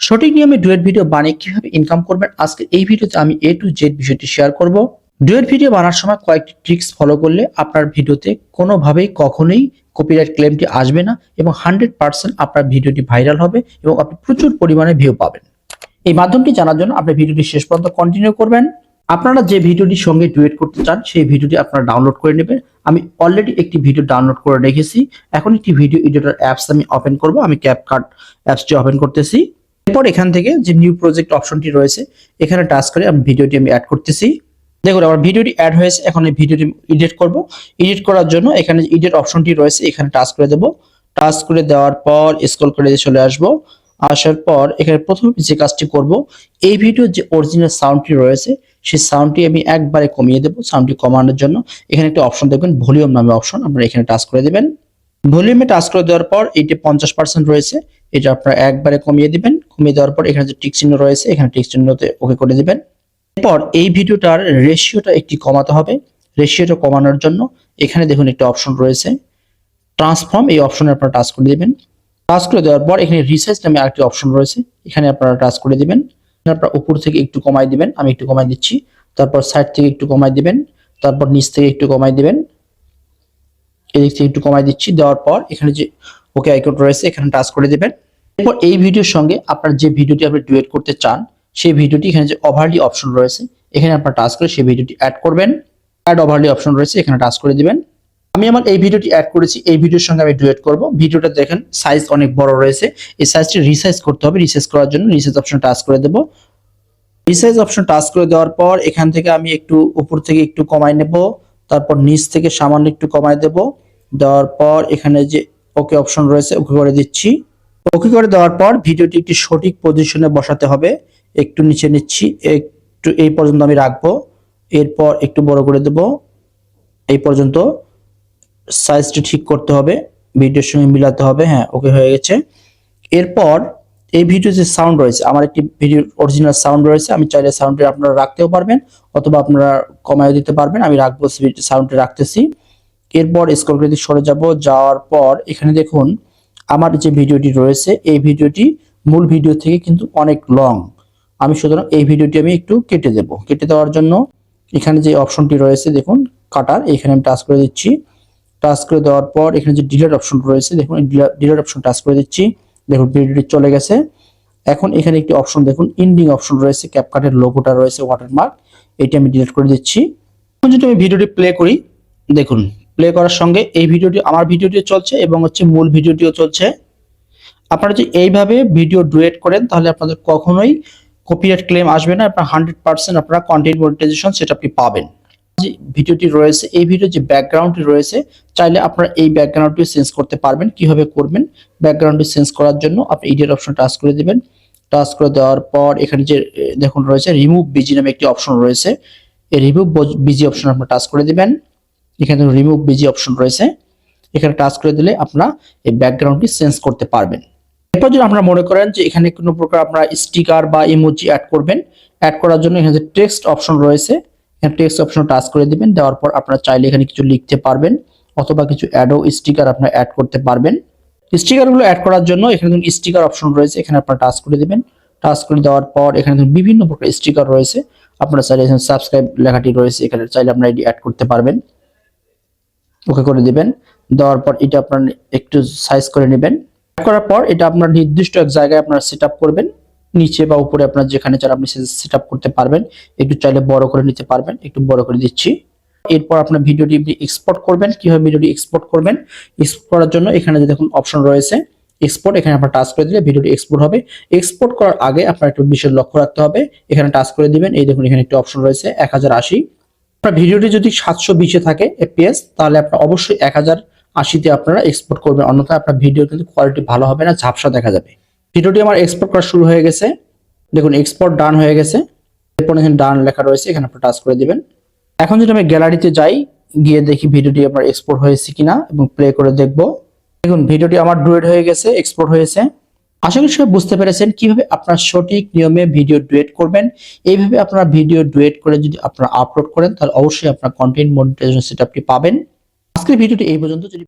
সঠিক নিয়মে duet video বানিয়ে কীভাবে ইনকাম করবেন, আজকে এই ভিডিওতে আমি এ টু জেড বিষয়টি শেয়ার করব। ডুয়েট ভিডিও বানার সময় কয়েকটি ট্রিক্স ফলো করলে আপনার ভিডিওতে কোনোভাবেই কখনোই কপিরাইট ক্লেমটি আসবে না এবং হান্ড্রেড পার্সেন্ট আপনার ভিডিওটি ভাইরাল হবে এবং আপনি প্রচুর পরিমাণে ভিউ পাবেন। এই মাধ্যমটি জানার জন্য আপনি ভিডিওটি শেষ পর্যন্ত কন্টিনিউ করবেন। আপনারা যে ভিডিওটির সঙ্গে ডুয়েট করতে চান, সেই ভিডিওটি আপনারা ডাউনলোড করে নেবেন। আমি অলরেডি একটি ভিডিও ডাউনলোড করে রেখেছি। এখন একটি ভিডিও এডিটর অ্যাপস আমি ওপেন করব। আমি ক্যাপকাট অ্যাপসটি ওপেন করতেছি। এরপর এখান থেকে যে নিউ প্রজেক্ট অপশনটি রয়েছে, এখানে টাচ করে আমি ভিডিওটি আমি অ্যাড করতেছি। দেখুন, আমার ভিডিওটি অ্যাড হয়েছে, এখন এই ভিডিওটি এডিট করব। এডিট করার জন্য এখানে এডিট অপশনটি রয়েছে, এখানে টাচ করে দেব। টাচ করে দেওয়ার পর স্ক্রল করে চলে আসব। আসার পর এখানে প্রথমে যে কাজটি করব, এই ভিডিওর যে অরিজিনাল সাউন্ডটি রয়েছে, সেই সাউন্ডটি আমি একবারে কমিয়ে দেবো সাউন্ডটি কমানোর জন্য। এখানে একটা অপশন দেখবেন ভলিউম নামে অপশন আপনারা এখানে টাচ করে দেবেন। ভলিউমে টাচ করে দেওয়ার পর এইটি পঞ্চাশ পার্সেন্ট রয়েছে। এটা আপনারা একবারে কমিয়ে দিবেন। কমিয়ে দেওয়ার পর এখানে যে টিক চিহ্ন রয়েছে, এখানে টিক চিহ্নতে ওকে করে দিবেন। এরপর এই ভিডিওটার রেশিওটা একটি কমাতে হবে। রেশিওটা কমানোর জন্য এখানে দেখুন একটা অপশন রয়েছে। ট্রান্সফর্ম এই অপশনে আপনারা টাচ করে দিবেন। টাচ করে দেওয়ার পর এখানে রিসাইজ নামে আরেকটি অপশন রয়েছে। এখানে আপনারা টাচ করে দিবেন। আপনারা উপর থেকে একটু কমাই দিবেন। আমি একটু কমাই দিচ্ছি। তারপর সাইড থেকে একটু কমাই দিবেন। তারপর নিচ থেকে একটু কমাই দিবেন। এদিক থেকে একটু কমাই দিচ্ছি। দেওয়ার পর এখানে যে ওকে আইকন রয়েছে, এখানে টাচ করে দিবেন। এরপর এই ভিডিওর সঙ্গে আপনার যে ভিডিওটি আপনি ডুয়েট করতে চান, সেই ভিডিওটি এখানে যে ওভারলি অপশন রয়েছে, এখানে আপনার টাচ করে সেই ভিডিওটি অ্যাড করবেন। অ্যাড ওভারলি অপশন রয়েছে, এখানে টাচ করে দিবেন। আমি আমার এই ভিডিওটি অ্যাড করেছি, এই ভিডিওর সঙ্গে আমি ডুয়েট করব। ভিডিওটা দেখেন সাইজ অনেক বড় রয়েছে, এই সাইজটি রিসাইজ করতে হবে রিসাইজ করার জন্য রিসাইজ অপশন টাচ করে দেব। রিসাইজ অপশন টাচ করে দেওয়ার পর এখান থেকে আমি একটু উপর থেকে একটু কমাই নেব, তারপর নিচ থেকে সামান্য একটু কমাই দেব। দেওয়ার পর এখানে যে ওকে অপশন রয়েছে, ওকে করে দিচ্ছি। ওকে করে দেওয়ার পর ভিডিওটি একটি সঠিক পজিশনে বসাতে হবে। একটু নিচে নিচ্ছি, একটু এই পর্যন্ত আমি রাখব। এরপর একটু বড় করে দেব। এই পর্যন্ত সাইজটি ঠিক করতে হবে, ভিডিওর সঙ্গে মিলাতে হবে হ্যাঁ ওকে হয়ে গেছে। এরপর এই ভিডিও যে সাউন্ড রয়েছে, আমার একটি ভিডিওর অরিজিনাল সাউন্ড রয়েছে, আমি চাইলে সাউন্ডটি আপনারা রাখতেও পারবেন অথবা আপনারা কমায় দিতে পারবেন, আমি রাখব সাউন্ডটি রাখতেছি। এরপর স্ক্রল করে সরে যাব, যাওয়ার পর এখানে দেখুন আমার যে ভিডিওটি রয়েছে, এই ভিডিওটি মূল ভিডিও থেকে কিন্তু অনেক লং আমি সুতরাং এই ভিডিওটি আমি একটু কেটে দেব। কেটে দেওয়ার জন্য এখানে যে অপশনটি রয়েছে, দেখুন কাটার এখানে আমি টাচ করে দিচ্ছি। টাচ করে দেওয়ার পর এখানে যে ডিলেট অপশন রয়েছে, দেখুন ডিলেট অপশন টাচ করে দিচ্ছি। দেখুন ভিডিওটি চলে গেছে। এখন এখানে একটি অপশন দেখুন ইন্ডিং অপশন রয়েছে ক্যাপকাটের লোগোটা রয়েছে ওয়াটারমার্ক এটি আমি ডিলিট করে দিচ্ছি। এখন যদি আমি ভিডিওটি প্লে করি, দেখুন প্লে করার সঙ্গে এই ভিডিওটি, আমার ভিডিওটি চলছে এবং হচ্ছে মূল ভিডিওটিও চলছে। আপনারা যদি এইভাবে ভিডিও ডুয়েট করেন, তাহলে আপনাদের কখনোই কপিরাইট ক্লেম আসবে না, আপনার হান্ড্রেড পার্সেন্ট আপনারা কন্টেন্ট মনিটাইজেশন সেটা আপনি পাবেন। যে ভিডিওটি রয়েছে, এই ভিডিও যে ব্যাকগ্রাউন্ডটি রয়েছে, চাইলে আপনারা এই ব্যাকগ্রাউন্ডটি চেঞ্জ করতে পারবেন, কীভাবে করবেন ব্যাকগ্রাউন্ডটি চেঞ্জ করার জন্য আপনি এডিট অপশন টাচ করে দিবেন। টাচ করে দেওয়ার পর এখানে যে দেখুন রয়েছে রিমুভ বিজি নামে একটি অপশন রয়েছে। এই রিমুভ বিজি অপশন আপনারা টাচ করে দিবেন। এখানে রিমুভ বিজি অপশন রয়েছে। এখানে টাচ করে দিলে আপনারা এই ব্যাকগ্রাউন্ডটি চেঞ্জ করতে পারবেন। এরপর যদি আপনারা মনে করেন যে এখানে কোনো প্রকার আপনারা স্টিকার বা ইমোজি অ্যাড করবেন অ্যাড করার জন্য এখানে যে টেক্সট অপশন রয়েছে, এখানে টেক্সট অপশন টাচ করে দিবেন, দেওয়ার পর আপনারা চাইলে এখানে কিছু লিখতে পারবেন অথবা কিছু অ্যাডও স্টিকার আপনারা অ্যাড করতে পারবেন। স্টিকারগুলো অ্যাড করার জন্য এখানে স্টিকার অপশন রয়েছে, এখানে আপনারা টাচ করে দিবেন। টাচ করে দেওয়ার পর এখানে বিভিন্ন প্রকার স্টিকার রয়েছে। আপনারা চাইলে এখানে সাবস্ক্রাইব লেখাটি রয়েছে, এখানে চাইলে আপনারা এটি অ্যাড করতে পারবেন। ওকে করে দিবেন। দেওয়ার পর এটা আপনার একটু সাইজ করে নেবেন। করার পর এটা আপনার নির্দিষ্ট এক জায়গায় আপনারা সেট করবেন। নিচে বা উপরে আপনার যেখানে চান আপনি সেট করতে পারবেন। একটু চাইলে বড় করে নিতে পারবেন, একটু বড় করে দিচ্ছি। এরপর আপনার ভিডিওটি আপনি এক্সপোর্ট করবেন। কীভাবে ভিডিওটি এক্সপোর্ট করবেন? এক্সপোর্ট করার জন্য এখানে যে দেখুন অপশন রয়েছে এক্সপোর্ট এখানে আপনার টাচ করে দিলে ভিডিওটি এক্সপোর্ট হবে। এক্সপোর্ট করার আগে আপনার একটু বিশেষ লক্ষ্য রাখতে হবে। এখানে টাচ করে দিবেন। এই দেখুন এখানে একটি অপশন রয়েছে, এক হাজার আশি। আপনার ভিডিওটি যদি সাতশো বিশে থাকে এপিএস তাহলে আপনার অবশ্যই এক হাজার আশিতে আপনারা এক্সপোর্ট করবেন। অন্যথায় আপনার ভিডিও কিন্তু কোয়ালিটি ভালো হবে না, ঝাপসা দেখা যাবে। ভিডিওটি আমার এক্সপোর্ট করা শুরু হয়ে গেছে। দেখুন এক্সপোর্ট ডান হয়ে গেছে। এরপর এখানে ডান লেখা রয়েছে। এখানে আপনার টাচ করে দিবেন। এখন যদি আমি গ্যালারিতে যাই, গিয়ে দেখি ভিডিওটি আপনার এক্সপোর্ট হয়েছে কিনা এবং প্লে করে দেখব। দেখুন, ভিডিওটি আমার ডুয়েট হয়ে গেছে এক্সপোর্ট হয়েছে। আশা করি সবাই বুঝতে পেরেছেন কীভাবে আপনার সঠিক নিয়মে ভিডিও ডুয়েট করবেন। এইভাবে আপনারা ভিডিও ডুয়েট করে যদি আপনারা আপলোড করেন, তাহলে অবশ্যই আপনার কন্টেন্ট মনিটাইজেশন সেটআপটি পাবেন। আজকের ভিডিওটি এই পর্যন্ত। যদি